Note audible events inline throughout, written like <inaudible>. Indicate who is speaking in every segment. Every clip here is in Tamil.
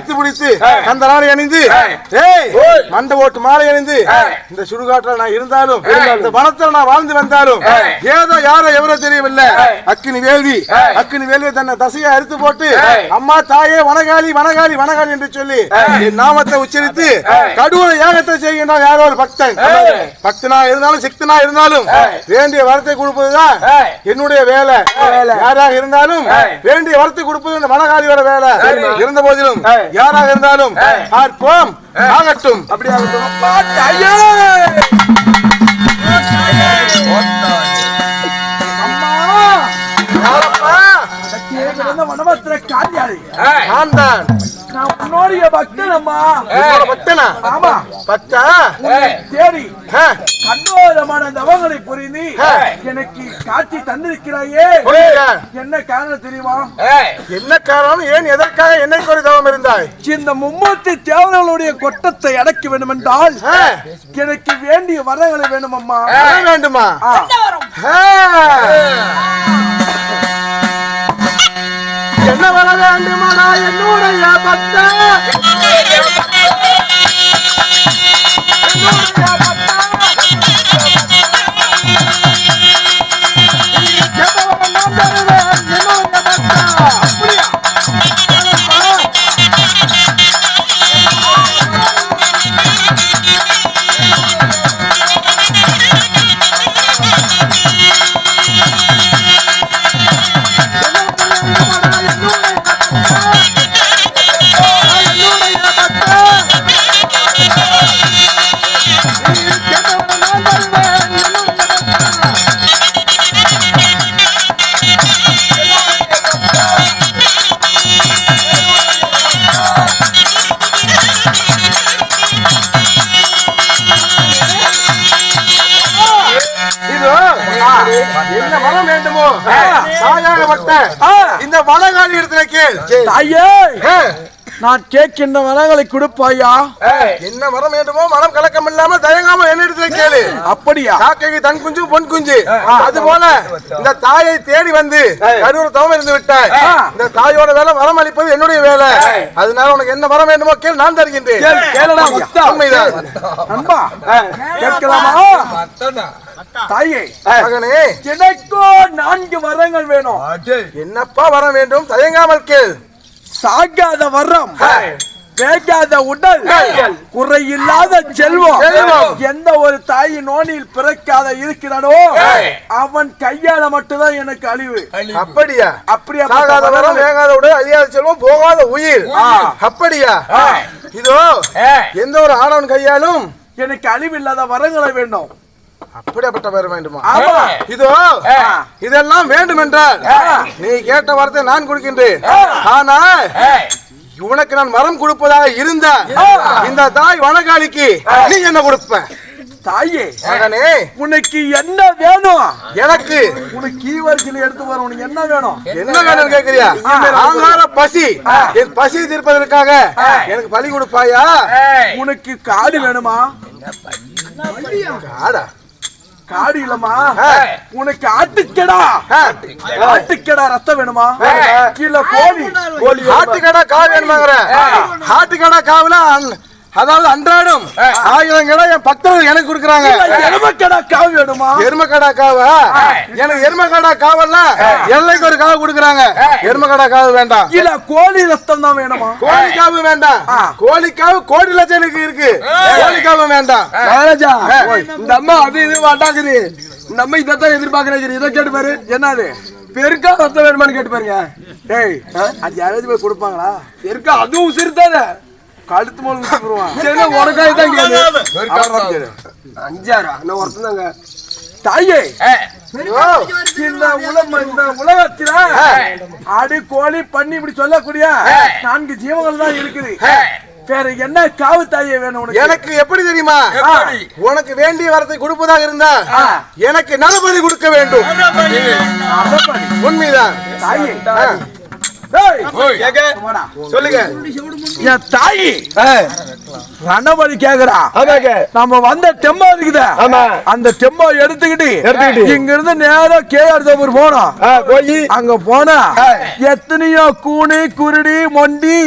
Speaker 1: பிடித்து பிடித்து நாளை அணிந்து மண்ட ஓட்டு மாலை அணிந்து இந்த சுடுகாட்டுல நான் இருந்தாலும் இந்த வனத்துல நான் வாழ்ந்து வந்தாலும் ஏதோ யாரோ எவரோ தெரியவில்லை. அக்கினி வேள்வி அக்கினி வேள்வி தன்னை தசையை அறுத்து போட்டு அம்மா தாயே வனகாளி வனகாளி வனகாளி என்று சொல்லி நாமத்தை உச்சரித்து கடுவ யாகத்தை செய்கின்றான் யாரோ ஒரு பக்தன். பக்தனா இருந்தாலும் சிக்தனா இருந்தாலும் வேண்டிய வரத்தை கொடுப்பதுதான் என்னுடைய வேலை. யாராக இருந்தாலும் வேண்டிய வரத்தை கொடுப்பது இந்த வனகாளியோட வேலை. இருந்த போதிலும் யாராக இருந்தாலும் பார்ப்போம் ஆகட்டும். அப்படி ஆகட்டும்?
Speaker 2: மனமத்திர
Speaker 1: நான் தான்.
Speaker 2: நான் உன்னுடைய பக்தன் அம்மா
Speaker 1: உன்னோட பக்தனா?
Speaker 2: ஆமா.
Speaker 1: பக்தா?
Speaker 2: தேடி கண்ணோரமான தவங்களை புரிந்து. எனக்கு காட்சி தந்திருக்கிறாயே? என்ன காரணம் தெரியுமா?
Speaker 1: என்ன காரணம்? ஏன் எதற்காக என்னை ஒரு தவம் இருந்தாய்?
Speaker 2: இந்த மும்மூர்த்தி தேவர்களுடைய கொட்டத்தை அடக்க வேண்டும் என்றால் எனக்கு வேண்டிய வரங்களை வேணும் அம்மா
Speaker 1: வேண்டுமா. என்ன வர வேண்டுமானா நான் என்னுடைய பக்தா? தாயாகப்பட்ட இந்த வனகாலி இடத்துல கேள்
Speaker 2: நான் கேட்கின்ற வரங்களை கொடுப்பாயா?
Speaker 1: என்ன வரம் வேண்டுமோ மனம் கலக்கம் இல்லாம தயங்காம என்ன இடத்துல கேளு.
Speaker 2: அப்படியா?
Speaker 1: காக்கைக்கு தன் குஞ்சு பொன் குஞ்சு. அது போல இந்த தாயை தேடி வந்து கரூர் தவம் இருந்து விட்டாய். இந்த தாயோட வேலை வரம் அளிப்பது என்னுடைய வேலை. அதனால உனக்கு என்ன வரம் வேண்டுமோ கேள் நான் தருகின்றேன்.
Speaker 2: கேள், கேளுடா.
Speaker 1: உண்மைதான்.
Speaker 2: கேட்கலாமா? தாயே
Speaker 1: மகனே
Speaker 2: எனக்கோ நான்கு வரங்கள் வேணும்.
Speaker 1: என்னப்பா வரம் வேண்டும்? தயங்காமல் கேள்.
Speaker 2: சாகாத வரம் வேகாத உடல் குறையில்லாத செல்வம்.
Speaker 1: செல்வம்.
Speaker 2: எந்த ஒரு தாயின் நோனில் பிறக்காத இருக்கிறானோ அவன் கையால மட்டும்தான் எனக்கு அழிவு.
Speaker 1: அப்படியா?
Speaker 2: அப்படியா
Speaker 1: சாகாத வரம் வேகாத உடல் அழியாத செல்வம் போகாத உயிர். அப்படியா? இதோ எந்த ஒரு ஆணவன் கையாலும்
Speaker 2: எனக்கு அழிவு இல்லாத வரங்களை வேண்டும்
Speaker 1: அப்படியாப்பட்ட வரம் வேண்டுமா?
Speaker 2: ஆமா.
Speaker 1: இதோ இதெல்லாம் வேண்டும் என்றால் நீ கேட்ட வார்த்தை நான் கொடுக்கின்றேன். ஆனால் உனக்கு நான் வரம் கொடுப்பதாக இருந்தா இந்த தாய் வனகாலிக்கு நீ என்ன கொடுப்ப?
Speaker 2: தாயே
Speaker 1: மகனே.
Speaker 2: உனக்கு என்ன வேணும்?
Speaker 1: எனக்கு.
Speaker 2: உனக்கு ஈவர்கில் எடுத்து வர உனக்கு என்ன வேணும்?
Speaker 1: என்ன வேணும் கேக்குறியா ஆங்கார பசி. என் பசி தீர்ப்பதற்காக எனக்கு பலி கொடுப்பாயா?
Speaker 2: உனக்கு காடு வேணுமா?
Speaker 1: ஆடா
Speaker 2: காடு இல்லமா. உனக்கு ஆட்டுக்கடா. ஆட்டுக்கடா. ரத்தம் வேணுமா? இல்ல கோழி. கோழி
Speaker 1: ஆட்டுக்கடா காவு வேணுமாங்கிற. ஆட்டுக்கடா காவுல அதாவது அன்றாடம் ஆயிரம் கடை என் பக்தர்கள் எனக்கு கொடுக்குறாங்க.
Speaker 2: எருமக்கடா காவு வேணுமா?
Speaker 1: எருமக்கடா காவா? எனக்கு எருமக்கடா காவெல்லாம் எல்லைக்கு ஒரு காவு கொடுக்குறாங்க. எருமக்கடா காவு வேண்டாம்.
Speaker 2: இல்ல கோழி ரத்தம் தான் வேணுமா?
Speaker 1: கோழி காவு வேண்டாம். கோழி காவு கோடி லட்சம் இருக்கு. கோழி காவு வேண்டாம்.
Speaker 2: மகாராஜா இந்த அம்மா அது இது வாட்டாக்குது. இந்த அம்மா இதான் எதிர்பார்க்கறது இதை கேட்டு பாரு. என்னது? பெருக்கா ரத்தம் வேணுமான்னு கேட்டு பாருங்க. டேய் அது யாராவது போய் கொடுப்பாங்களா? பெருக்கா அதுவும் உசிறு தானே. கழுத்து மூலம் விட்டுருவான் சரி உனக்காக தான் கேளு. அஞ்சாரா நான் ஒருத்தன் தாங்க. தாயே. இந்த உலகம் இந்த உலகத்துல ஆடு கோழி பண்ணி இப்படி சொல்லக்கூடிய நான்கு ஜீவங்கள் தான் இருக்குது. வேற என்ன காவு தாயே வேணும் உனக்கு?
Speaker 1: எனக்கு எப்படி தெரியுமா? உனக்கு வேண்டிய வரத்தை கொடுப்பதாக இருந்தா. எனக்கு நலபதி கொடுக்க வேண்டும். உண்மைதான்.
Speaker 2: தாயே.
Speaker 1: சொல்லுங்க.
Speaker 2: என் தாயி. ரணபடி கேக்குறா. நம்ம வந்த டெம்போ இருக்குதே. அந்த டெம்போ எடுத்துக்கிட்டு இங்க இருந்து நேரா கேஆர் தோப்பூர் போனோம்.
Speaker 1: போய்.
Speaker 2: அங்க போனா எத்தனையோ கூனி குருடி மொண்டி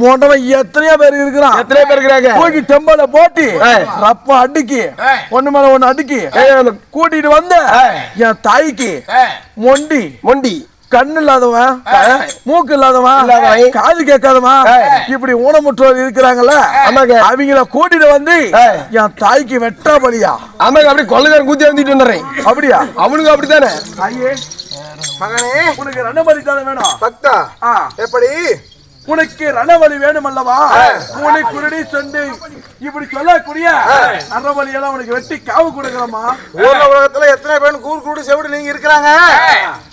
Speaker 2: மோட்டவன் எத்தனையோ பேர் இருக்கிறான்.
Speaker 3: எத்தனை பேர் இருக்கிறாங்க.
Speaker 2: தூக்கி டெம்போல போட்டு. ரப்ப அடிக்கி. ஒண்ணு மேல ஒண்ணு அடிக்கி. கூட்டிட்டு வந்த. என் தாய்க்கு மொண்டி.
Speaker 3: மொண்டி.
Speaker 2: கண்ணு இல்லாதவன். மூக்கு இல்லாதவன். காது கேட்காதவன். இப்படி ஊனமுற்றோர் இருக்கிறாங்கல்ல. அவங்கள கூட்டிட்டு வந்து. என் தாய்க்கு வெட்டா பலியா
Speaker 3: ஆமாங்க அப்படி கொள்ளைக்காரன் கூத்தி வந்துட்டு வந்துடுறேன்
Speaker 2: அப்படியா
Speaker 3: அவனுக்கு அப்படித்தானே
Speaker 1: மகனே
Speaker 2: உனக்கு ரணபலி தானே வேணும்
Speaker 1: பக்தா எப்படி
Speaker 2: உனக்கு ரணபலி வேணும் அல்லவா கூலி குருடி சொண்டு இப்படி சொல்லக்கூடிய ரணபலி எல்லாம் உனக்கு வெட்டி காவு கொடுக்கலாமா
Speaker 1: ஊர்ல உலகத்துல எத்தனை பேர் கூர் குருடு செவிடு நீங்க இருக்கிறாங்க?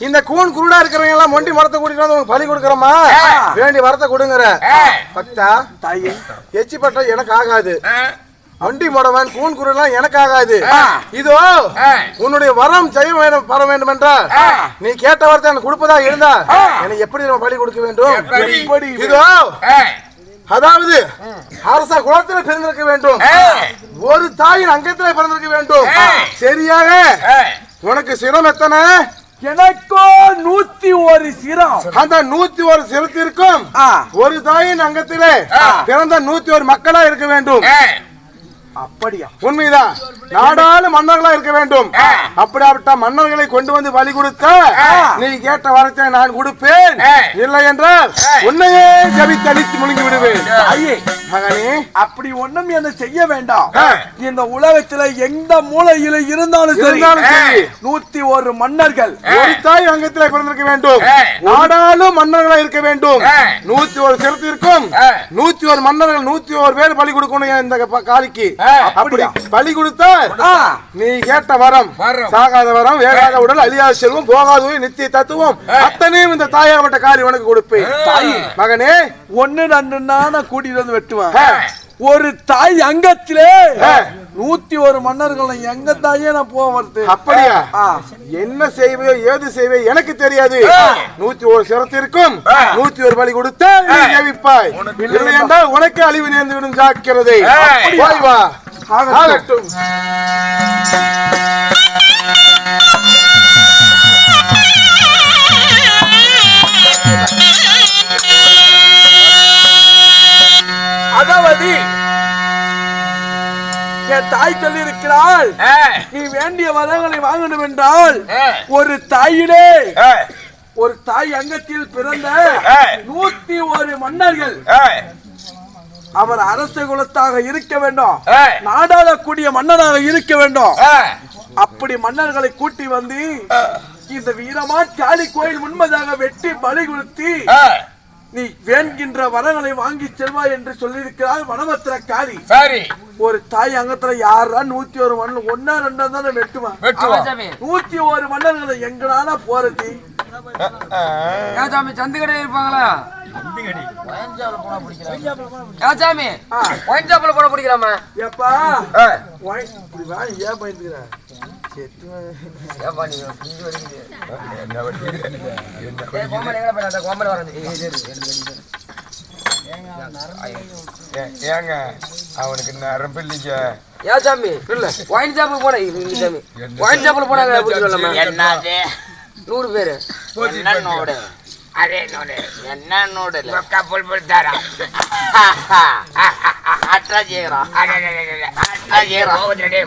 Speaker 1: இந்த கூன் குருடா இருக்கிறவங்க எல்லாம் மொண்டி மரத்தை கூட்டிட்டு வந்து உங்களுக்கு பலி கொடுக்கறமா வேண்டி வரத்தை கொடுங்கற பக்தா
Speaker 2: தாயே.
Speaker 1: எச்சி பட்ட எனக்கு ஆகாது. மொண்டி மொடவன் கூன் குருடெல்லாம் எனக்கு ஆகாது இதோ உன்னுடைய வரம் செய்ய வேண்டும் பெற வேண்டும் என்றால் நீ கேட்ட வரத்தை எனக்கு கொடுப்பதா இருந்தா எனக்கு எப்படி நம்ம பலி கொடுக்க வேண்டும்? இதோ அதாவது அரச குலத்தில் பிறந்திருக்க வேண்டும். ஒரு தாயின் அங்கத்திலே பிறந்திருக்க வேண்டும். சரியாக? உனக்கு சிரம் எத்தனை?
Speaker 2: எனக்கோ நூத்தி ஒரு சிரம்.
Speaker 1: அந்த நூத்தி ஒரு சிரத்திற்கும் ஒரு தாயின் அங்கத்திலே பிறந்த நூத்தி ஒரு மக்களா இருக்க வேண்டும்.
Speaker 2: அப்படியா?
Speaker 1: உண்மைதான். நாடாளு மன்னர்களா இருக்க வேண்டும். அப்படியாப்பட்ட மன்னர்களை கொண்டு வந்து பலி கொடுத்த நீ கேட்ட வரத்தை நான் கொடுப்பேன். இல்லை என்றால் உன்னையே ஜபித்தளித்து முழுங்கி விடுவேன். மகனே.
Speaker 2: அப்படி ஒண்ணும் என்ன செய்ய வேண்டாம். இந்த உலகத்துல எந்த மூலையில இருந்தாலும்
Speaker 1: இருந்தாலும் சரி.
Speaker 2: நூத்தி ஒரு மன்னர்கள்.
Speaker 1: ஒரு தாய் அங்கத்திலே பிறந்திருக்க வேண்டும். நாடாளும் மன்னர்களா இருக்க வேண்டும். நூத்தி ஒரு சிறத்திற்கும்
Speaker 4: ஏய்.
Speaker 1: நூத்தி ஒரு மன்னர்கள் நூத்தி ஒரு பேர் பலி கொடுக்கணும் இந்த
Speaker 4: ஏய்.
Speaker 1: அப்படி பலி கொடுத்தா நீ கேட்ட வரம்
Speaker 4: வரம்.
Speaker 1: சாகாத வரம் வேகாத உடல் அழியாத செல்வம் போகாத உயிர், நித்திய தத்துவம். அத்தனையும் இந்த தாயாகப்பட்ட காரி உனக்கு கொடுப்பேன்.
Speaker 4: தாய்.
Speaker 1: மகனே
Speaker 2: ஒண்ணு ரெண்டு நான கூட்டிட்டு வந்து வெட்டுவேன். ஒரு தாய் அங்கத்திலே. நூத்தி ஒரு மன்னர்கள் எங்க தாயே நான் போவது
Speaker 1: அப்படியா. என்ன செய்வையோ ஏது செய்வே எனக்கு தெரியாது. நூத்தி ஒரு சிரத்திற்கும் நூத்தி ஒரு பலி கொடுத்த நீ ஜெபிப்பாய் இல்லை என்றால் உனக்கு அழிவு நேர்ந்து விடும் ஜாக்கிரதை.
Speaker 2: ஆகட்டும்.
Speaker 4: ஏய்,
Speaker 2: நீ வேண்டிய வரங்களை வாங்கணும் என்றால் ஒரு தாயிலே ஒரு தாய் அங்கத்தில் பிறந்த. நூத்தி ஒரு மன்னர்கள் அவர் அரச குலத்தாக இருக்க வேண்டும் நாடாளக்கூடிய மன்னராக இருக்க வேண்டும். அப்படி மன்னர்களை கூட்டி வந்து இந்த வீரமா காளி கோயில் முன்பதாக வெட்டி பலி கொடுத்து நீ வேண்கின்ற வரங்களை வாங்கி செல்வாய் என்று சொல்லியிருக்கிறார் வனபத்திர காளி
Speaker 4: சரி.
Speaker 2: ஒரு தாய் அங்கத்துல யாரா நூத்தி ஒரு மன்னன் ஒன்னா ரெண்டா தானே வெட்டுவான் நூத்தி ஒரு மன்னர்களை எங்கடானா போறது?
Speaker 5: சந்துக்கடை இருப்பாங்களா? சாமி? ஒயின் ஷாப்ல போட பிடிக்கலாமா?
Speaker 2: எப்பா ஏன் பயந்துக்கிற?
Speaker 4: ஏங்க அவனுக்கு நரம்பு இல்லைங்க
Speaker 5: ஏன் சாமி இல்ல ஒயின் சாப்பிட போன சாமி ஒயின் சாப்பிட போனாங்க
Speaker 6: சொல்லலாமா
Speaker 5: நூறு பேரு
Speaker 6: அரே நோடு என்ன நோடு லொக்கா புல் புல் தாரா அட்ரா செய்கிறோம்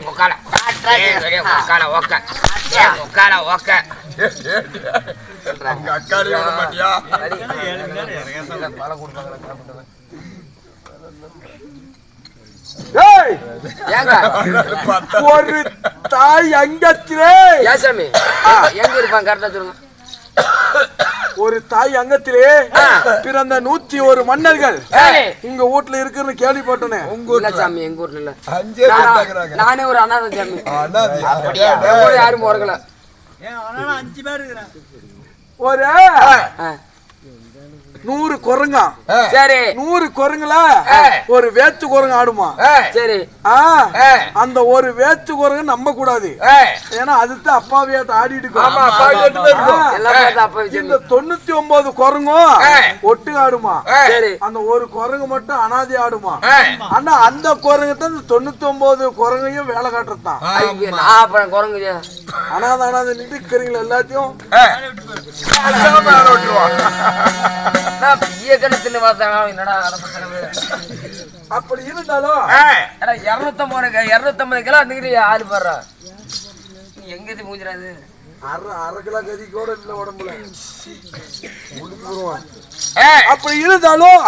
Speaker 6: முக்கால உக்கால ஒக்க உக்கால
Speaker 4: ஒக்க அக்காலே விட மாட்டியா
Speaker 5: பல
Speaker 4: கொடுப்பாங்க
Speaker 2: ஒரு தாய் அங்கத்திலே
Speaker 5: சாமி எங்க இருப்பாங்க கரெக்டா சொல்லுங்க <coughs>
Speaker 2: ஒரு தாய் அங்கத்திலே பிறந்த நூத்தி ஒரு மன்னர்கள். உங்க வீட்டுல இருக்குன்னு கேள்விப்பட்டனே.
Speaker 5: இல்ல சாமி எங்க ஊர்ல இல்ல.
Speaker 4: அஞ்சே
Speaker 5: நானா-
Speaker 4: பேர்
Speaker 5: நானே ஒரு அனாதை சாமி.
Speaker 4: அனாதை.
Speaker 5: என் கூட யாரும் பிறக்கல.
Speaker 2: ஒரு. நூறு குரங்கா.
Speaker 5: சரி.
Speaker 2: நூறு குரங்குல. ஒரு வேத்து குரங்கு ஆடுமா?
Speaker 5: சரி.
Speaker 2: அந்த ஒரு வேத்து குரங்கு நம்ப கூடாது. ஏன்னா அதுதான் அப்பாவியாட்ட ஆடிட்டு இந்த தொண்ணூத்தி ஒன்பது குரங்கும். ஒட்டு ஆடுமா? அந்த ஒரு குரங்கு மட்டும் அனாதை ஆடுமா. ஆனா அந்த குரங்கு தான் இந்த தொண்ணூத்தி ஒன்பது குரங்கையும் வேலை
Speaker 5: அப்புறம் குரங்கு
Speaker 2: அனாதை அனாதை நின்று இருக்கிறீங்களா எல்லாத்தையும்.
Speaker 5: நான்
Speaker 2: அப்படி இருந்தாலும்
Speaker 5: இரநூத்தம்பது இரநூத்தம்பது கிலோ வந்துக்கிட்டு ஆளு பாடுறா. எங்க இது மூஞ்சிடாது?
Speaker 2: அரை அரை கிலோ கறி கூட இல்ல உடம்புல. அப்படி இருந்தாலும்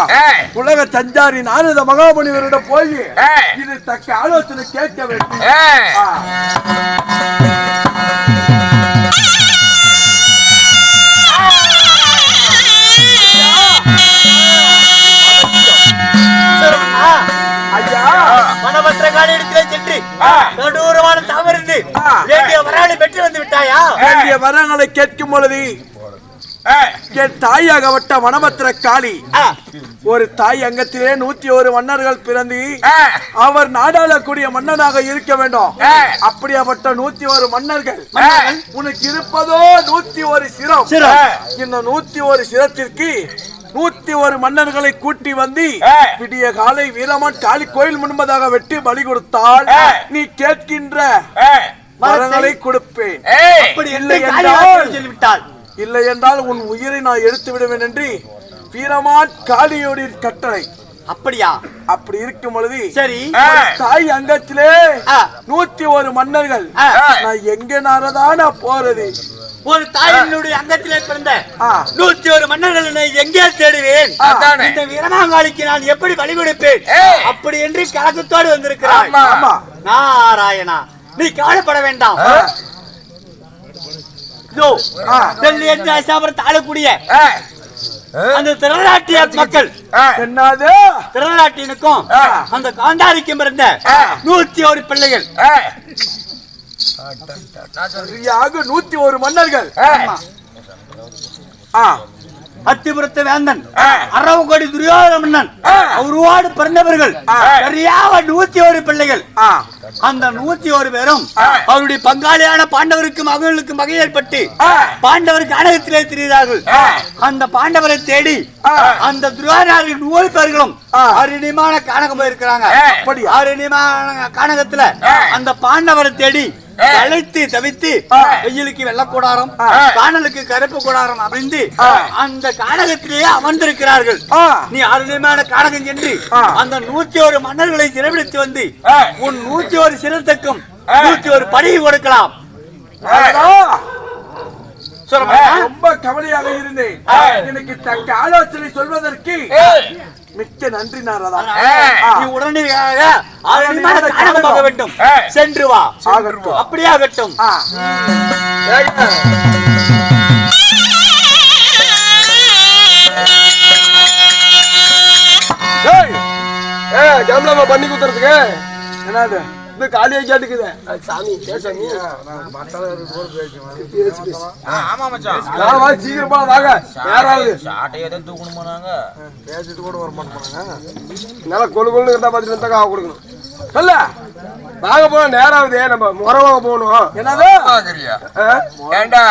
Speaker 2: உலக சஞ்சாரி நாரத மகாமுனிவரிடம் போய்
Speaker 6: ஏய்,
Speaker 2: இது தக்க ஆலோசனை கேட்க வேண்டும்.
Speaker 7: வேண்டிய
Speaker 2: வரங்களை கேட்கும் பொழுது என் தாயாகப்பட்ட மணமத்திர காளி. ஒரு தாய் அங்கத்திலே நூத்தி ஒரு மன்னர்கள் பிறந்து அவர் நாடாளக்கூடிய மன்னனாக இருக்க வேண்டும். அப்படியாப்பட்ட நூத்தி ஒரு மன்னர்கள். உனக்கு இருப்பதோ நூத்தி ஒரு சிரம். இந்த நூத்தி ஒரு சிரத்திற்கு நூத்தி ஒரு மன்னர்களை கூட்டி வந்து. விடிய காலை வீரமான் காளி கோயில் முன்பதாக வெட்டி பலி கொடுத்தால். நீ கேட்கின்ற
Speaker 6: ஏய்,
Speaker 2: வரங்களை கொடுப்பேன்.
Speaker 7: அப்படி
Speaker 2: இல்லை
Speaker 7: என்று
Speaker 2: என்றால்
Speaker 7: சொல்லிவிட்டாள்
Speaker 2: இல்லை என்றால் உன் உயிரை நான் எடுத்து விடுவேன் என்று வீரமான் காளியோடைய கட்டளை
Speaker 7: அப்படியா
Speaker 2: அப்படி இருக்கும் பொழுது
Speaker 7: சரி.
Speaker 2: தாய் அங்கத்திலே. நூத்தி ஒரு மன்னர்கள். நான் எங்க நாரதான போறது
Speaker 7: ஒரு தாயினுடைய அங்கத்திலே பிறந்த. நூத்தி ஒரு மன்னர்களை எங்கே தேடுவேன். இந்த வீரமாங்காளிக்கு நான் எப்படி வழி கொடுப்பேன். அப்படி என்று கலக்கத்தோடு.
Speaker 6: ஆமா
Speaker 7: நாராயணா நீ கவலைப்பட வேண்டாம் இதோ,
Speaker 2: ஆ.
Speaker 7: டெல்லி என்று அசாபுரத்தை ஆளக்கூடிய அந்த திருநாட்டிய மக்கள்.
Speaker 2: என்னது
Speaker 7: திருநாட்டினுக்கும்
Speaker 6: ஆ.
Speaker 7: அந்த காந்தாரிக்கும் பிறந்த
Speaker 6: ஆ.
Speaker 7: நூத்தி ஒரு பிள்ளைகள்
Speaker 2: சரியாக நூத்தி ஒரு மன்னர்கள்
Speaker 7: அத்திபுரத்து வேந்தன். அரவங்கோடி துரியோதன மன்னன். அவரோடு பிறந்தவர்கள். சரியாக நூத்தி ஒரு பிள்ளைகள்
Speaker 2: ஆ
Speaker 7: அந்த நூத்தி ஒரு பேரும் அவருடைய பங்காளியான பாண்டவருக்கும் மகளுக்கும் வகை ஏற்பட்டு
Speaker 6: ஆ.
Speaker 7: பாண்டவருக்கு அனகத்திலே திரிகிறார்கள். அந்த பாண்டவரை தேடி. அந்த துரியோதனாரின் நூறு பேர்களும்
Speaker 2: ஆ.
Speaker 7: அருணிமான காணகம் போயிருக்கிறாங்க காணகத்துல
Speaker 6: ஆ.
Speaker 7: அந்த பாண்டவரை தேடி அழைத்து தவித்து வெயிலுக்கு வெள்ள கூடாரம். காணலுக்கு கருப்பு கூடாரம்
Speaker 2: ஆ.
Speaker 7: அந்த காணகத்திலேயே அமர்ந்திருக்கிறார்கள். நீ அருளியமான காணகம் சென்று. அந்த நூத்தி ஒரு மன்னர்களை சிறைபிடித்து வந்து. உன் நூத்தி ஒரு சிரத்துக்கும்
Speaker 6: ஆ.
Speaker 7: நூத்தி ஒரு படையை கொடுக்கலாம்?
Speaker 2: ரொம்ப கவலையாக இருந்தேன் எனக்கு தக்க ஆலோசனை சொல்வதற்கு. மிக்க நன்றி.
Speaker 7: நீ உடனடியாக போக வேண்டும். சென்று வா.
Speaker 2: ஆகட்டும்.
Speaker 7: அப்படியே ஆகட்டும்.
Speaker 3: பண்ணி குத்துறதுக்கு?
Speaker 2: என்னது?
Speaker 3: இது காலியா கேட்டுக்குது. சாமி சாமி?
Speaker 6: ஆ, ஆமா மச்சான்.
Speaker 3: நான் வா சீக்கிரம் வாங்க. யாராவது?
Speaker 6: சாட்டையை தான் தூக்கணுமா நாங்க
Speaker 2: பேசிட்டு கூட வர மாட்டாங்க
Speaker 3: நல்லா கொழு கொழுன்னு இருந்தா பார்த்துட்டு இருந்தா காவ கொடுக்கணும்.
Speaker 2: சொல்ல
Speaker 3: வாங்க போனோம் நேராவது நம்ம முறை வாங்க போகணும்.
Speaker 2: என்னது?
Speaker 6: வாங்குறியா? ஏண்டா?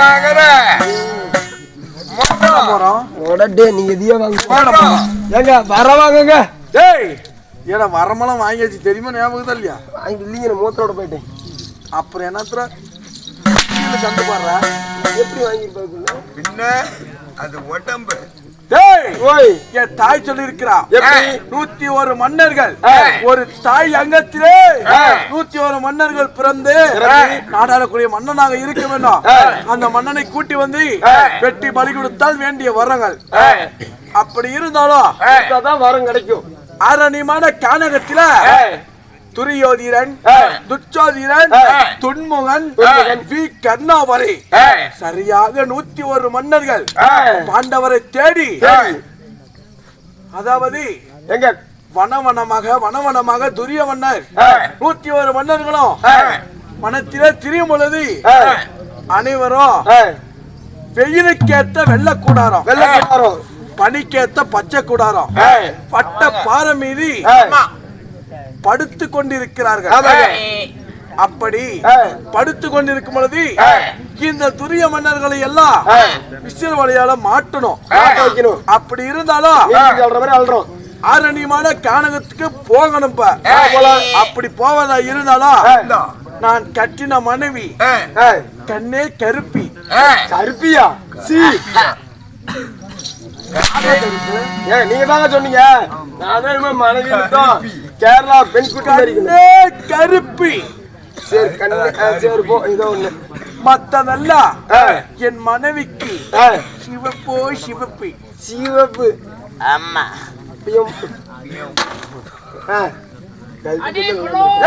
Speaker 6: வாங்குற.
Speaker 3: உடனே நீங்க இதையே வாங்க. ஏங்க வர வாங்குங்க.
Speaker 2: டேய்! ஏடா வரமெல்லாம் வாங்கியாச்சு. தெரியுமா ஞாபகம் தான் இல்லையா?
Speaker 3: வாங்கி இல்லைங்க நான் மூத்தரோட போயிட்டேன்.
Speaker 2: அப்புறம் என்னத்துல சந்து பாடுறா?
Speaker 3: எப்படி வாங்கிட்டு
Speaker 6: பின்ன அது உடம்பு.
Speaker 2: டேய்!
Speaker 3: ஓய்!
Speaker 2: என் தாய் சொல்லி இருக்கிறா நூத்தி ஒரு மன்னர்கள். ஒரு தாய் அங்கத்திலே. நூத்தி ஒரு மன்னர்கள் பிறந்து. நாடாளக்கூடிய மன்னனாக இருக்க வேண்டும். அந்த மன்னனை கூட்டி வந்து. வெட்டி பலி கொடுத்தால் வேண்டிய வரங்கள். அப்படி இருந்தாலும்
Speaker 3: வரம் கிடைக்கும்.
Speaker 2: அரணிமான கானகத்தில. துரியோதிரன். துச்சோதிரன். துன்முகன். வி கர்ணாவரை. சரியாக நூத்தி ஒரு மன்னர்கள். பாண்டவரை தேடி. அதாவது
Speaker 3: எங்க
Speaker 2: வனவனமாக வனவனமாக துரிய மன்னர். நூத்தி ஒரு மன்னர்களும்
Speaker 6: ஏய்.
Speaker 2: மனத்திலே திரியும் பொழுது அனைவரும்
Speaker 3: ஏய்,
Speaker 2: வெயிலுக்கேத்த வெள்ளை பனிக்கேத்த பச்சை கூடாரம். பட்ட பாறை மீது படுத்து கொண்டிருக்கிறார்கள். அப்படி படுத்து கொண்டிருக்கும் பொழுது. இந்த துரிய மன்னர்களை எல்லாம் விசிறு வழியால மாட்டணும். அப்படி இருந்தாலும் ஆரணியமான கானகத்துக்கு போகணும். அப்படி போவதா இருந்தாலும் நான் கட்டின மனைவி கண்ணே கருப்பி.
Speaker 3: கருப்பியா? சீ. ஏன் நீங்க தாங்க சொன்னீங்க. நான் மனைவி கேரளா பெண் குட்டி
Speaker 2: கருப்பி.
Speaker 3: சரி கண்ணு சரி போ இதோ ஒண்ணு.
Speaker 2: மத்ததெல்லாம் என் மனைவிக்கு சிவப்போ சிவப்பி.
Speaker 3: சிவப்பு.
Speaker 6: ஆமா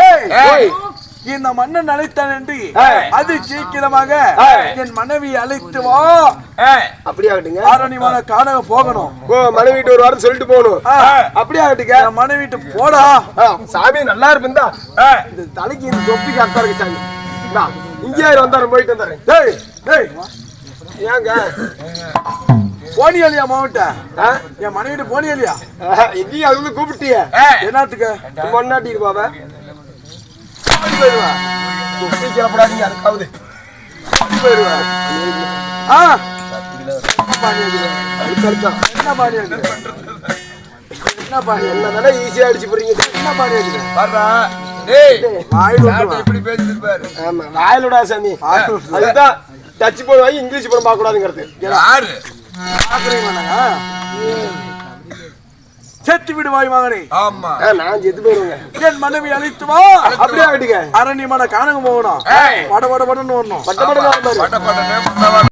Speaker 2: ஏய், இந்த மன்னன் அழைத்தான் என்று அது சீக்கிரமாக என் மனைவி அழைத்து வா.
Speaker 3: அப்படியே ஆகட்டுங்க.
Speaker 2: ஆரணிமான காணக போகணும்.
Speaker 3: ஓ மனைவி வீட்டு ஒரு வாரம் சொல்லிட்டு போகணும்.
Speaker 2: ஆ.
Speaker 3: அப்படியே ஆகட்டுங்க.
Speaker 2: என் மனைவி வீட்டு போடா.
Speaker 3: சாமி நல்லா இருப்பா இந்த தலைக்கு இந்த தொப்பி கரெக்டா இருக்கு சாமி. இங்கே வந்தாரு போயிட்டு வந்தாரு.
Speaker 2: டேய் டேய்.
Speaker 3: ஏங்க?
Speaker 2: போனி இல்லையா மாவட்ட? என் மனைவி வீட்டு போனி இல்லையா
Speaker 3: ஆஹா, எங்கேயும் அது வந்து கூப்பிட்டிய.
Speaker 2: என்னத்துக்கு?
Speaker 3: பொண்ணாட்டி இருப்பாவ தொப்பி கிளப்படாதீங்க அதுக்காவது
Speaker 2: ஆ. என்ன இருக்குது? என்ன பாணி என்ன
Speaker 3: தானே ஈஸியா அடிச்சு போறீங்க
Speaker 2: என்ன
Speaker 4: பேசிட்டு பாரு.
Speaker 3: ஆமா வாயிலோட சாமி. அதுதான் டச் போய் வாங்கி இங்கிலீஷ் படம் பார்க்க கூடாதுங்கிறது
Speaker 4: யாரு
Speaker 2: பார்க்கறீங்க நாங்க? செத்து விடு வாய் மகனே.
Speaker 4: ஆமா.
Speaker 3: நான் செத்து போயிருவேங்க
Speaker 2: என் மனைவி அழைத்து வா.
Speaker 3: அப்படியே ஆகட்டுங்க
Speaker 2: அரணியமான காணகம் போகணும்.
Speaker 4: ஏய்.
Speaker 2: வட வட வடன்னு வரணும்.